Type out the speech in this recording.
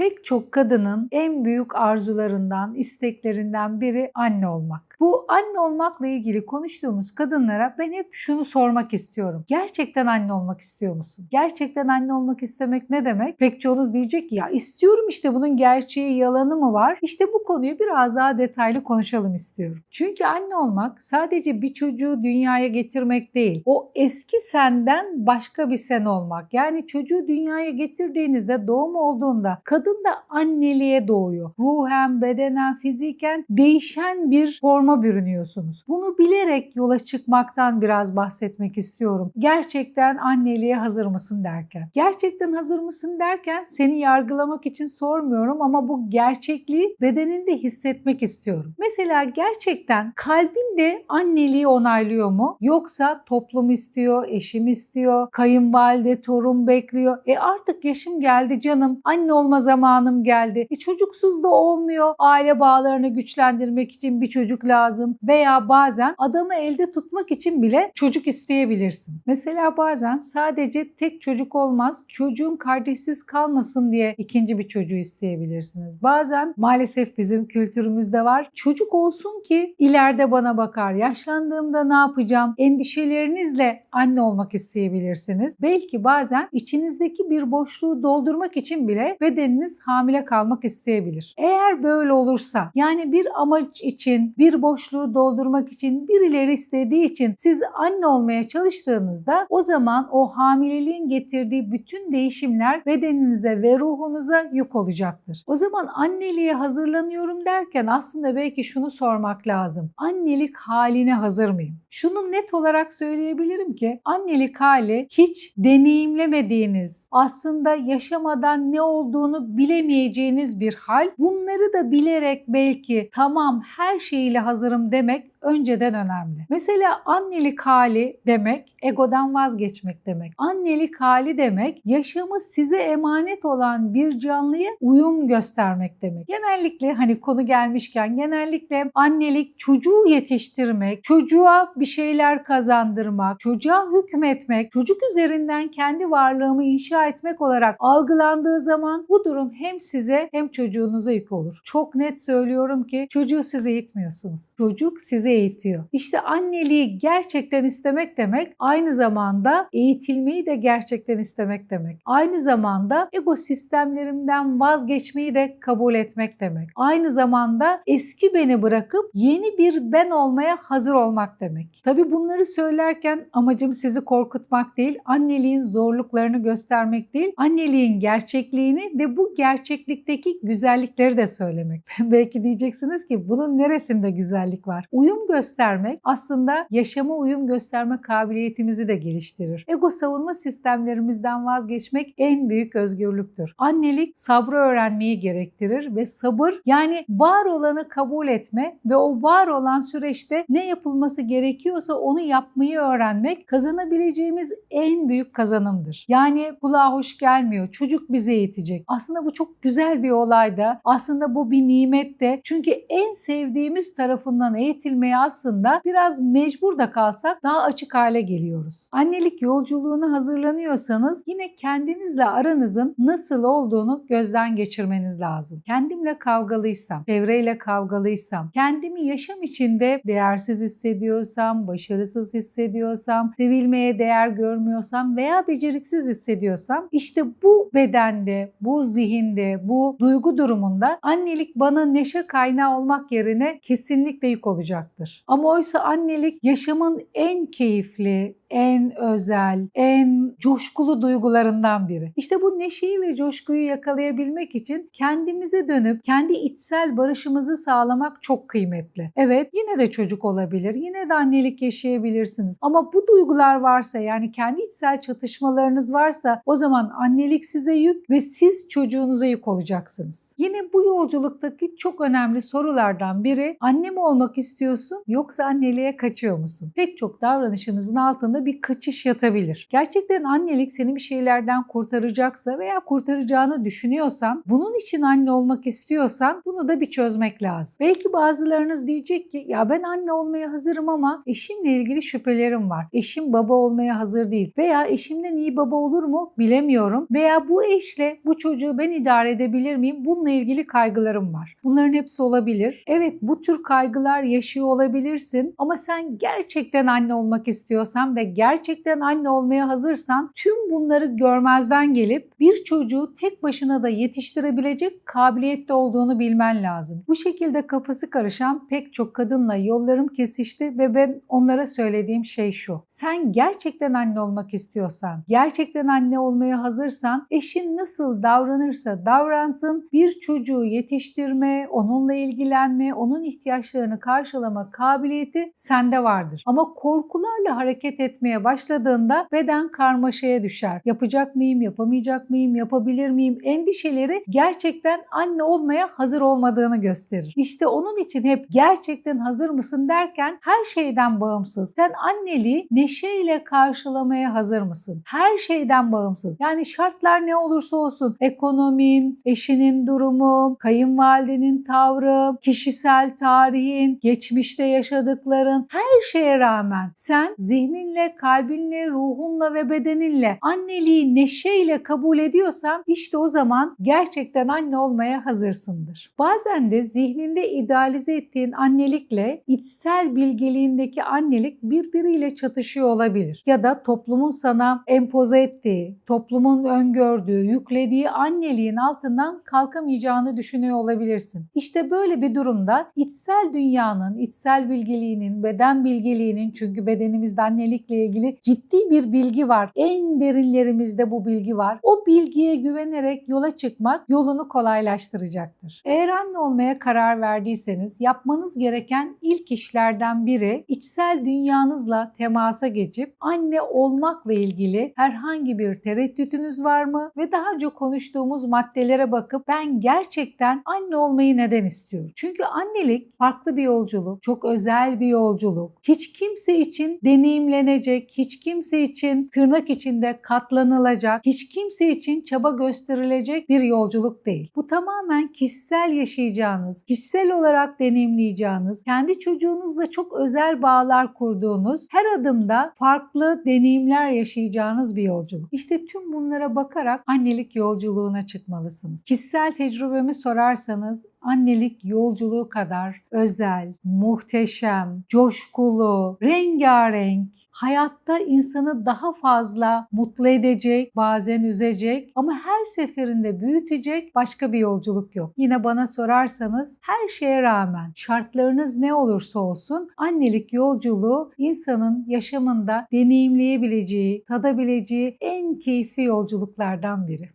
Pek çok kadının en büyük arzularından, isteklerinden biri anne olmak. Bu anne olmakla ilgili konuştuğumuz kadınlara ben hep şunu sormak istiyorum. Gerçekten anne olmak istiyor musun? Gerçekten anne olmak istemek ne demek? Pek çoğunuz diyecek ki ya istiyorum işte bunun gerçeği yalanı mı var? İşte bu konuyu biraz daha detaylı konuşalım istiyorum. Çünkü anne olmak sadece bir çocuğu dünyaya getirmek değil. O eski senden başka bir sen olmak. Yani çocuğu dünyaya getirdiğinizde doğum olduğunda kadın da anneliğe doğuyor. Ruhen, bedenen, fiziken değişen bir forma bürünüyorsunuz. Bunu bilerek yola çıkmaktan biraz bahsetmek istiyorum. Gerçekten anneliğe hazır mısın derken. Gerçekten hazır mısın derken seni yargılamak için sormuyorum ama bu gerçekliği bedeninde hissetmek istiyorum. Mesela gerçekten kalbin de anneliği onaylıyor mu? Yoksa toplum istiyor, eşim istiyor, kayınvalide, torun bekliyor. E artık yaşım geldi canım. Anne olma zamanım geldi. E çocuksuz da olmuyor. Aile bağlarını güçlendirmek için bir çocuk lazım. Veya bazen adamı elde tutmak için bile çocuk isteyebilirsin. Mesela bazen sadece tek çocuk olmaz. Çocuğum kardeşsiz kalmasın diye ikinci bir çocuğu isteyebilirsiniz. Bazen maalesef bizim kültürümüzde var. Çocuk olsun ki ileride bana bakar. Yaşlandığımda ne yapacağım? Endişelerinizle anne olmak isteyebilirsiniz. Belki bazen içinizdeki bir boşluğu doldurmak için bile bedeniniz hamile kalmak isteyebilir. Eğer böyle olursa yani bir amaç için, bir boşluğu doldurmak için, birileri istediği için siz anne olmaya çalıştığınızda o zaman o hamileliğin getirdiği bütün değişimler bedeninize ve ruhunuza yük olacaktır. O zaman anneliğe hazırlanıyorum derken aslında belki şunu sormak lazım. Annelik haline hazır mıyım? Şunu net olarak söyleyebilirim ki annelik hali hiç deneyimlemediğiniz, aslında yaşamadan ne olduğunu bilemeyeceğiniz bir hal. Bunları da bilerek belki tamam her şeyiyle hazırım demek önceden önemli. Mesela annelik hali demek egodan vazgeçmek demek. Annelik hali demek yaşamı size emanet olan bir canlıya uyum göstermek demek. Genellikle hani konu gelmişken genellikle annelik çocuğu yetiştirmek, çocuğa bir şeyler kazandırmak, çocuğa hükmetmek, çocuk üzerinden kendi varlığımı inşa etmek olarak algılandığı zaman bu durum hem size hem çocuğunuza yük olur. Çok net söylüyorum ki çocuğu siz eğitmiyorsunuz. Çocuk sizi eğitiyor. İşte anneliği gerçekten istemek demek aynı zamanda eğitilmeyi de gerçekten istemek demek. Aynı zamanda ego sistemlerimden vazgeçmeyi de kabul etmek demek. Aynı zamanda eski beni bırakıp yeni bir ben olmaya hazır olmak demek. Tabi bunları söylerken amacım sizi korkutmak değil, anneliğin zorluklarını göstermek değil, anneliğin gerçekliğini ve bu gerçeklikteki güzellikleri de söylemek. Belki diyeceksiniz ki bunun neresinde güzellik var? Uyum göstermek aslında yaşama uyum gösterme kabiliyetimizi de geliştirir. Ego savunma sistemlerimizden vazgeçmek en büyük özgürlüktür. Annelik sabrı öğrenmeyi gerektirir ve sabır yani var olanı kabul etme ve o var olan süreçte ne yapılması gerekiyorsa onu yapmayı öğrenmek kazanabileceğimiz en büyük kazanımdır. Yani kulağa hoş gelmiyor. Çocuk bizi eğitecek. Aslında bu çok güzel bir olay da. Aslında bu bir nimet de. Çünkü en sevdiğimiz tarafından eğitilmeye aslında biraz mecbur da kalsak daha açık hale geliyoruz. Annelik yolculuğuna hazırlanıyorsanız yine kendinizle aranızın nasıl olduğunu gözden geçirmeniz lazım. Kendimle kavgalıysam, çevreyle kavgalıysam, kendimi yaşam içinde değersiz hissediyorsam, başarısız hissediyorsam, sevilmeye değer görmüyorsam veya beceriksiz hissediyorsam işte bu bedende, bu zihinde, bu duygu durumunda annelik bana neşe kaynağı olmak yerine kesinlikle yük olacaktır. Ama oysa annelik yaşamın en keyifli, en özel, en coşkulu duygularından biri. İşte bu neşeyi ve coşkuyu yakalayabilmek için kendimize dönüp kendi içsel barışımızı sağlamak çok kıymetli. Evet yine de çocuk olabilir, yine de annelik yaşayabilirsiniz. Ama bu duygular varsa yani kendi içsel çatışmalarınız varsa o zaman annelik size yük ve siz çocuğunuza yük olacaksınız. Yine bu yolculuktaki çok önemli sorulardan biri anne mi olmak istiyorsun yoksa anneliğe kaçıyor musun? Pek çok davranışımızın altında bir kaçış yatabilir. Gerçekten annelik seni bir şeylerden kurtaracaksa veya kurtaracağını düşünüyorsan, bunun için anne olmak istiyorsan bunu da bir çözmek lazım. Belki bazılarınız diyecek ki ya ben anne olmaya hazırım ama eşimle ilgili şüphelerim var. Eşim baba olmaya hazır değil veya eşimden iyi baba olur mu bilemiyorum veya bu eşle bu çocuğu ben idare edebilir miyim? Bununla ilgili kaygılarım var. Bunların hepsi olabilir. Evet bu tür kaygılar yaşıyor olabilirsin ama sen gerçekten anne olmak istiyorsan ve gerçekten anne olmaya hazırsan tüm bunları görmezden gelip bir çocuğu tek başına da yetiştirebilecek kabiliyette olduğunu bilmen lazım. Bu şekilde kafası karışan pek çok kadınla yollarım kesişti ve ben onlara söylediğim şey şu. Sen gerçekten anne olmak istiyorsan, gerçekten anne olmaya hazırsan eşin nasıl davranırsa davransın bir çocuğu yetiştirme, onunla ilgilenme, onun ihtiyaçlarını karşılama kabiliyeti sende vardır. Ama korkularla hareket etmeye başladığında beden karmaşaya düşer. Yapacak mıyım, yapamayacak mıyım, yapabilir miyim? Endişeleri gerçekten anne olmaya hazır olmadığını gösterir. İşte onun için hep gerçekten hazır mısın derken her şeyden bağımsız. Sen anneliği neşeyle karşılamaya hazır mısın? Her şeyden bağımsız. Yani şartlar ne olursa olsun ekonomin, eşinin durumu, kayınvalidenin tavrı, kişisel tarihin, geçmişte yaşadıkların her şeye rağmen sen zihninle, kalbinle, ruhunla ve bedeninle anneliği neşeyle kabul ediyorsan işte o zaman gerçekten anne olmaya hazırsındır. Bazen de zihninde idealize ettiğin annelikle içsel bilgeliğindeki annelik birbiriyle çatışıyor olabilir. Ya da toplumun sana empoze ettiği, toplumun öngördüğü, yüklediği anneliğin altından kalkamayacağını düşünüyor olabilirsin. İşte böyle bir durumda içsel dünyanın, içsel bilgeliğinin, beden bilgeliğinin çünkü bedenimizde annelikle ilgili ciddi bir bilgi var. En derinlerimizde bu bilgi var. O bilgiye güvenerek yola çıkmak yolunu kolaylaştıracaktır. Eğer anne olmaya karar verdiyseniz yapmanız gereken ilk işlerden biri içsel dünyanızla temasa geçip anne olmakla ilgili herhangi bir tereddütünüz var mı ve daha önce konuştuğumuz maddelere bakıp ben gerçekten anne olmayı neden istiyorum? Çünkü annelik farklı bir yolculuk, çok özel bir yolculuk. Hiç kimse için deneyimlenecek, hiç kimse için tırnak içinde katlanılacak, hiç kimse için çaba gösterilecek bir yolculuk değil. Bu tamamen kişisel yaşayacağınız, kişisel olarak deneyimleyeceğiniz, kendi çocuğunuzla çok özel bağlar kurduğunuz, her adımda farklı deneyimler yaşayacağınız bir yolculuk. İşte tüm bunlara bakarak annelik yolculuğuna çıkmalısınız. Kişisel tecrübemi sorarsanız annelik yolculuğu kadar özel, muhteşem, coşkulu, rengarenk, hayatta insanı daha fazla mutlu edecek, bazen üzecek ama her seferinde büyütecek başka bir yolculuk yok. Yine bana sorarsanız her şeye rağmen şartlarınız ne olursa olsun annelik yolculuğu insanın yaşamında deneyimleyebileceği, tadabileceği en keyifli yolculuklardan biri.